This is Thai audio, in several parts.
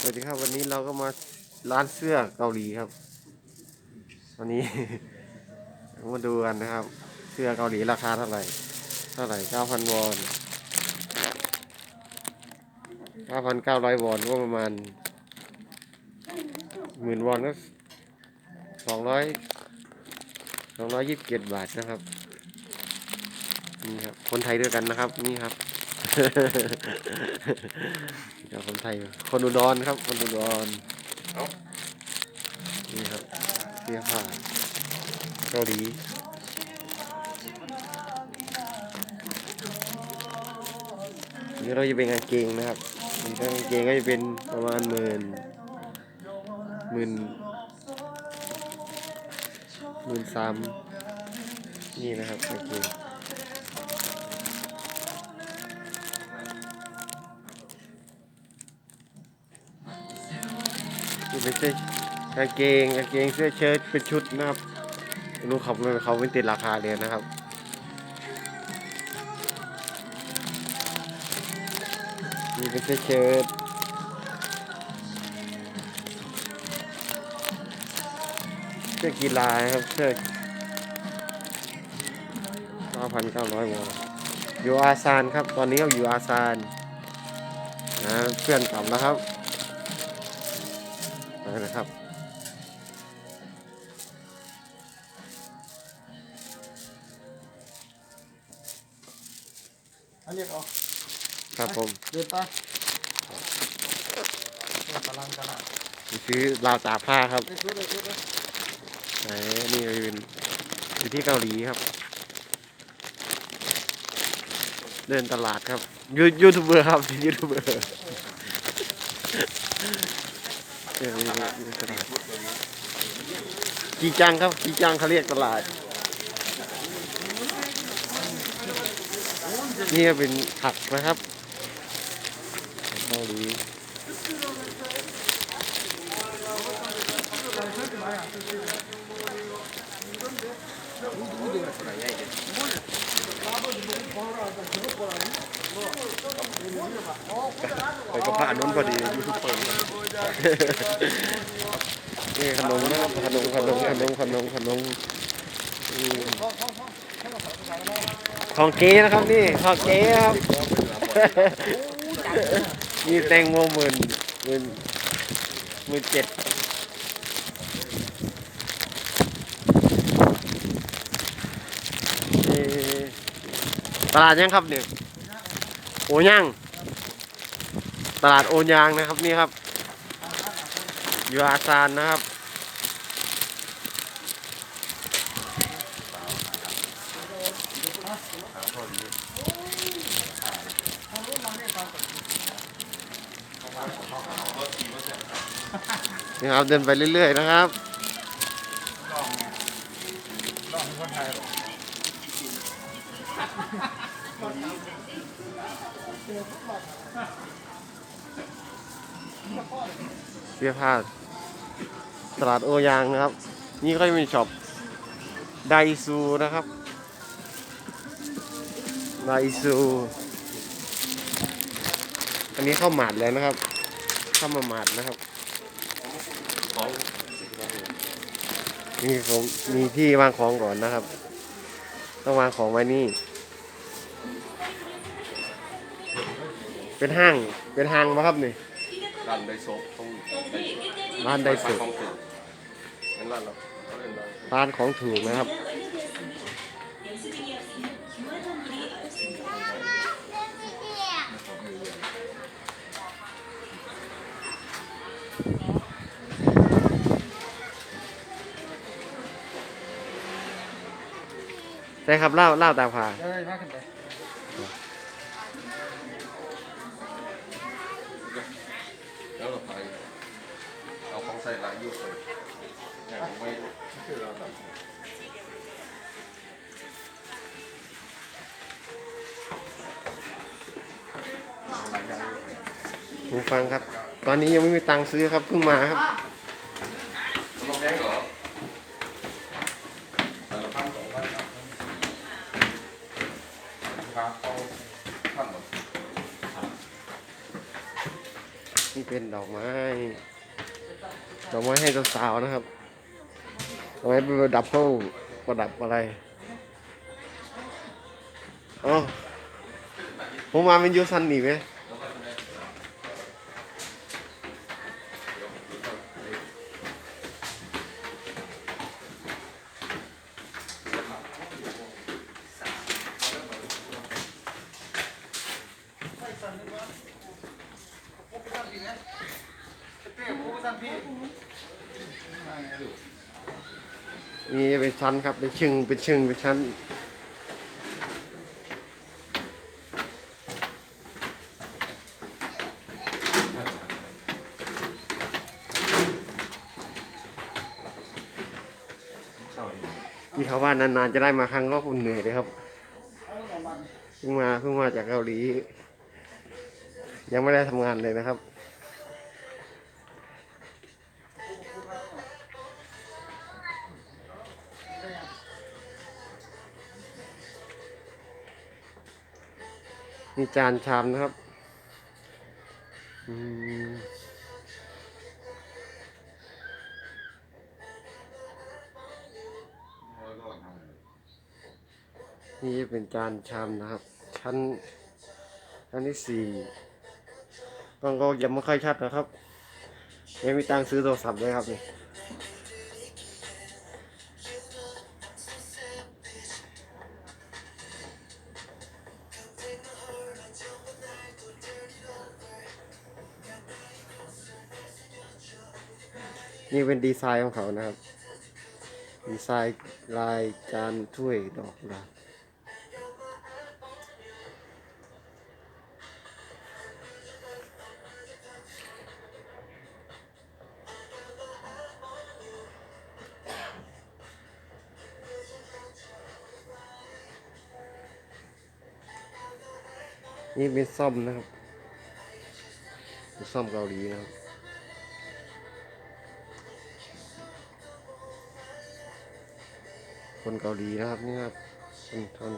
สวัสดีครับวันนี้เราก็มาร้านเสื้อเกาหลีครับ วันนี้ มาดูกันนะครับ เสื้อเกาหลีราคาเท่าไหร่ เท่าไหร่เก้าพันวอนเก้าพันเก้าร้อยวอนก็ประมาณหมื่นวอนก็สองร้อยสองร้อยยี่สิบเจ็ดบาทนะครับ นี่ครับ คนไทยด้วยกันนะครับ นี่ครับ เดี๋ยวคนไทย คนอุดรครับ คนอุดรนี่ครับเสื้อผ้าเกาหลีนี่เราจะเป็นกางเกงนะครับนี่ถ้ากางเกงก็จะเป็นประมาณหมื่นหมื่นหมื่นสามนี่นะครับกางเกง นี่เป็นเสื้อกางเกงกางเกงเสื้อเชิ้ตเป็นชุดนะครับรู้เขาไม่เขาไม่ติดราคาเลยนะครับนี่เป็นเสื้อเชิ้ตเสื้อกีฬาครับเสื้อ9,900วอนอยู่อาซานครับ ตอนนี้เราอยู่อาซานนะเพื่อนกลับแล้วครับ นะครับอันเรียกเอาครับผมเดินไปกำลังกำลังซื้อราวตากผ้าครับไปชุดเลยชุดเลยไหนนี่เป็นอยู่ที่เกาหลีครับ เดินตลาดครับยูยูทูบเบอร์ครับยูทูบเบอร์ เดินตลาดกีจังครับกีจังเขาเรียกตลาด นี่ก็เป็นผักนะครับเกาหลีไปกับพระนนท์พอดียูทูบเบอร์ นี่ขนมนะครับขนมขนมขนมขนมขนมอืมของเก๋นะครับนี่ของเก๋ครับนี่แตงโมหมื่นหมื่นหมื่นเจ็ดตลาดยังครับเนี่ยโอ้ย่างตลาดโอยางนะครับนี่ครับ ยูอาซานนะครับนี่ครับเดินไปเรื่อยๆนะครับลองคนไทยหรอเสื้อผ้า ตลาดโอยางนะครับ นี่ก็จะมีช็อปไดซูนะครับไดซูอันนี้เข้าหมาดแล้วนะครับ เข้ามาหมาดนะครับนี่ผมมีที่วางของก่อนนะครับ ต้องวางของไว้นี่ เป็นห้างเป็นห้างปะครับนี่ร้านไดโซะต้องไดร้านไดซูข ราเขาเรียนร้านร้านของถูกนะครับใช่ครับเล่าเล่าตามผ่าเดินมาขึ้นไปแล้วเราไปเอาของใส่ร้านยูเลยอย่างไม่ คือเราแบบหูฟังครับ ตอนนี้ยังไม่มีตังค์ซื้อครับเพิ่งมาครับลงแพงเหรอแต่ละพันสองพันครับราคาเขาพันหมดนี่เป็นดอกไม้ดอกไม้ให้สาวๆนะครับ ดอกไม้ประดับห้องประดับอะไรอ๋อผมมาเป็นยูซันนี่ไหมพี่ นี่เป็นชั้นครับ เป็นชึงเป็นชึงเป็นชั้น ที่เขาว่านานๆจะได้มาครั้งก็คุณเหนื่อยเลยครับเพิ่งมาเพิ่งมาจากเกาหลี ยังไม่ได้ทำงานเลยนะครับ มีจานชามนะครับอืมนี่เป็นจานชามนะครับ ชั้นชั้นที่สี่กล้องก็ยังไม่ค่อยชัดนะครับ ยังมีตังซื้อโทรศัพท์เลยครับนี่ นี่เป็นดีไซน์ของเขานะครับ ดีไซน์ลายจานถ้วยดอกกุหลาบนี่เป็นซ่อมนะครับซ่อมเกาหลีนะครับ คนเกาหลีนะครับนี่ครับคนทน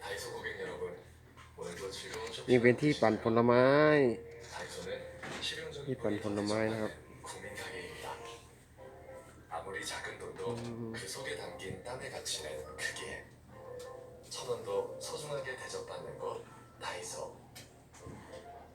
다이소 고객 여러분, 오늘도 즐거운 쇼핑. นี่เป็นที่ปั่นผลไม้ 다이소는 실용적인 이 뻔- 뻔뻔하네. 국민 가게입니다. 아무리 작은 돈도 음. 그 속에 담긴 땀의 가치는 크기에 천 원도 소중하게 대접받는 곳 다이소.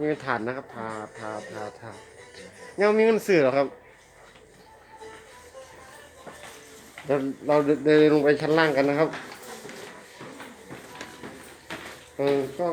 นี่เป็นถาดนะครับทาทาทาทาเยังไม่มีเงินซื้อหรอครับเราเราเดินลงไปชั้นล่างกันนะครับเออก็